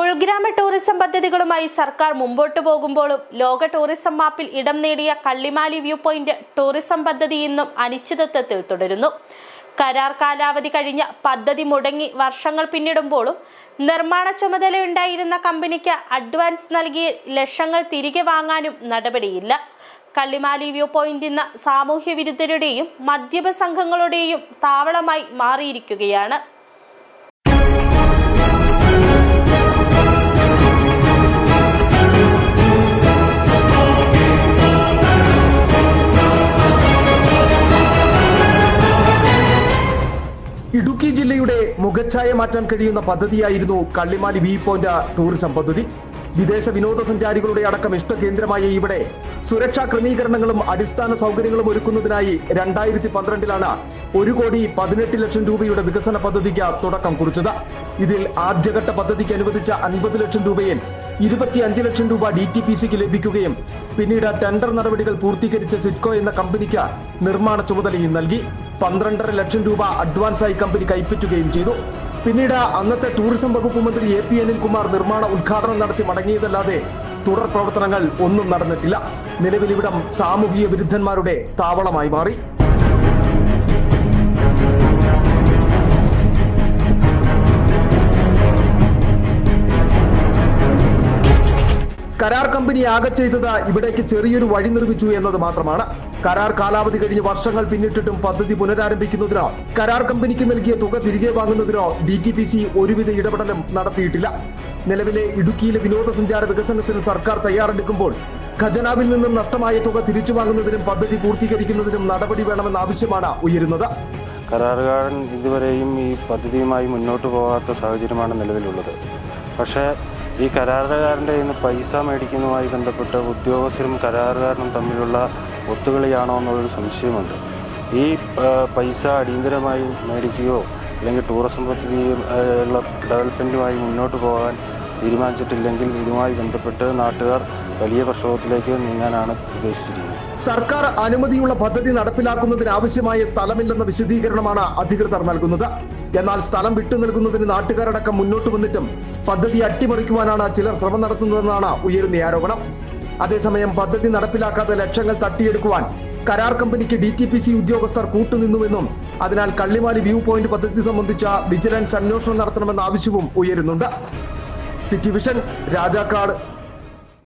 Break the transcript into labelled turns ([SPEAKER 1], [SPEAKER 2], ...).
[SPEAKER 1] ഉൾഗ്രാമ tourism പദ്ധതികളുമായി സർക്കാർ മുമ്പോട്ടു പോകുമ്പോഴും ലോക ടൂറിസം മാപ്പിൽ ഇടം നേടിയ കള്ളിമാലി വ്യൂ പോയിന്റ് ടൂറിസം പദ്ധതി ഇന്നും അനിശ്ചിതത്വത്തിൽ തുടരുന്നു. കരാർ കാലാവധി കഴിഞ്ഞ പദ്ധതി മുടങ്ങി വർഷങ്ങൾ പിന്നിടുമ്പോഴും നിർമ്മാണ ചുമതലയുണ്ടായിരുന്ന കമ്പനിക്ക് അഡ്വാൻസ് നൽകിയ ലക്ഷങ്ങൾ തിരികെ വാങ്ങാനും നടപടിയില്ല. കള്ളിമാലി വ്യൂ പോയിന്റ് ഇന്ന് സാമൂഹ്യ വിരുദ്ധരുടെയും മദ്യപ സംഘങ്ങളുടെയും താവളമായി മാറിയിരിക്കുകയാണ്.
[SPEAKER 2] ഇടുക്കി ജില്ലയുടെ മുഖച്ഛായ മാറ്റാൻ കഴിയുന്ന പദ്ധതിയായിരുന്നു കള്ളിമാലി വി പോയിന്റ് ടൂറിസം പദ്ധതി. വിദേശ വിനോദസഞ്ചാരികളുടെ അടക്കം ഇഷ്ട ഇഷ്ടകേന്ദ്രമായ ഇവിടെ സുരക്ഷാ ക്രമീകരണങ്ങളും അടിസ്ഥാന സൗകര്യങ്ങളും ഒരുക്കുന്നതിനായി രണ്ടായിരത്തി പന്ത്രണ്ടിലാണ് ഒരു കോടി പതിനെട്ട് ലക്ഷം രൂപയുടെ വികസന പദ്ധതിക്ക് തുടക്കം കുറിച്ചത്. ഇതിൽ ആദ്യഘട്ട പദ്ധതിക്ക് അനുവദിച്ച അൻപത് ലക്ഷം രൂപയിൽ ഇരുപത്തിയഞ്ച് ലക്ഷം രൂപ ഡി ടി പി സിക്ക് ലഭിക്കുകയും പിന്നീട് ടെൻഡർ നടപടികൾ പൂർത്തീകരിച്ച സിറ്റ്കോ എന്ന കമ്പനിക്ക് നിർമ്മാണ ചുമതലയും നൽകി. പന്ത്രണ്ടര ലക്ഷം രൂപ അഡ്വാൻസായി കമ്പനി കൈപ്പറ്റുകയും ചെയ്തു. പിന്നീട് അന്നത്തെ ടൂറിസം വകുപ്പ് മന്ത്രി എ പി അനിൽകുമാർ നിർമ്മാണ ഉദ്ഘാടനം നടത്തി മടങ്ങിയതല്ലാതെ തുടർ പ്രവർത്തനങ്ങൾ ഒന്നും നടന്നിട്ടില്ല. നിലവിൽ ഇവിടം സാമൂഹിക വിരുദ്ധന്മാരുടെ താവളമായി മാറി. കരാർ കമ്പനി ആകെ ചെയ്തത് ഇവിടേക്ക് ചെറിയൊരു വഴി നിർമ്മിച്ചു എന്നത് മാത്രമാണ്. കരാർ കാലാവധി കഴിഞ്ഞ് വർഷങ്ങൾ പിന്നിട്ടിട്ടും പദ്ധതി പുനരാരംഭിക്കുന്നതിനോ കരാർ കമ്പനിക്ക് നൽകിയ തുക തിരികെ വാങ്ങുന്നതിനോ ഡി ടി പി സി ഒരുവിധ ഇടപെടലും നടത്തിയിട്ടില്ല. നിലവിലെ ഇടുക്കിയിലെ വിനോദസഞ്ചാര വികസനത്തിന് സർക്കാർ തയ്യാറെടുക്കുമ്പോൾ ഖജനാവിൽ നിന്നും നഷ്ടമായ തുക തിരിച്ചു വാങ്ങുന്നതിനും പദ്ധതി പൂർത്തീകരിക്കുന്നതിനും നടപടി വേണമെന്ന ആവശ്യമാണ് ഉയരുന്നത്.
[SPEAKER 3] കരാറുകാരൻ ഇതുവരെയും ഈ പദ്ധതിയുമായി മുന്നോട്ട് പോകാത്ത സാഹചര്യമാണ് നിലവിലുള്ളത്. പക്ഷേ ഈ കരാറുകാരന്റെ നിന്ന് പൈസ മേടിക്കുന്നതുമായി ബന്ധപ്പെട്ട് ഉദ്യോഗസ്ഥരും കരാറുകാരനും തമ്മിലുള്ള ഒത്തുകളിയാണോ എന്നുള്ളൊരു സംശയമുണ്ട്. ഈ പൈസ അടിയന്തരമായി മേടിക്കുകയോ അല്ലെങ്കിൽ ടൂറിസം പദ്ധതി ആ, ഉള്ള ഡെവലപ്മെന്റുമായി മുന്നോട്ട് പോകാൻ തീരുമാനിച്ചിട്ടില്ലെങ്കിൽ ഇതുമായി ബന്ധപ്പെട്ട് നാട്ടുകാർ വലിയ പ്രക്ഷോഭത്തിലേക്ക് നീങ്ങാനാണ് ഉദ്ദേശിച്ചിരിക്കുന്നത്.
[SPEAKER 2] സർക്കാർ അനുമതിയുള്ള പദ്ധതി നടപ്പിലാക്കുന്നതിന് ആവശ്യമായ സ്ഥലമില്ലെന്ന വിശദീകരണമാണ് അധികൃതർ നൽകുന്നത്. എന്നാൽ സ്ഥലം വിട്ടു നൽകുന്നതിന് നാട്ടുകാരടക്കം മുന്നോട്ട് വന്നിട്ടും പദ്ധതി അട്ടിമറിക്കുവാനാണ് ചിലർ ശ്രമം നടത്തുന്നതെന്നാണ് ഉയരുന്ന ആരോപണം. അതേസമയം പദ്ധതി നടപ്പിലാക്കാതെ ലക്ഷങ്ങൾ തട്ടിയെടുക്കുവാൻ കരാർ കമ്പനിക്ക് ഡി ടി പി സി ഉദ്യോഗസ്ഥർ കൂട്ടുനിന്നുവെന്നും അതിനാൽ കള്ളിമാലി വ്യൂ പോയിന്റ് പദ്ധതി സംബന്ധിച്ച വിജിലൻസ് അന്വേഷണം നടത്തണമെന്ന ആവശ്യവും ഉയരുന്നുണ്ട്. City vision Rajakkad.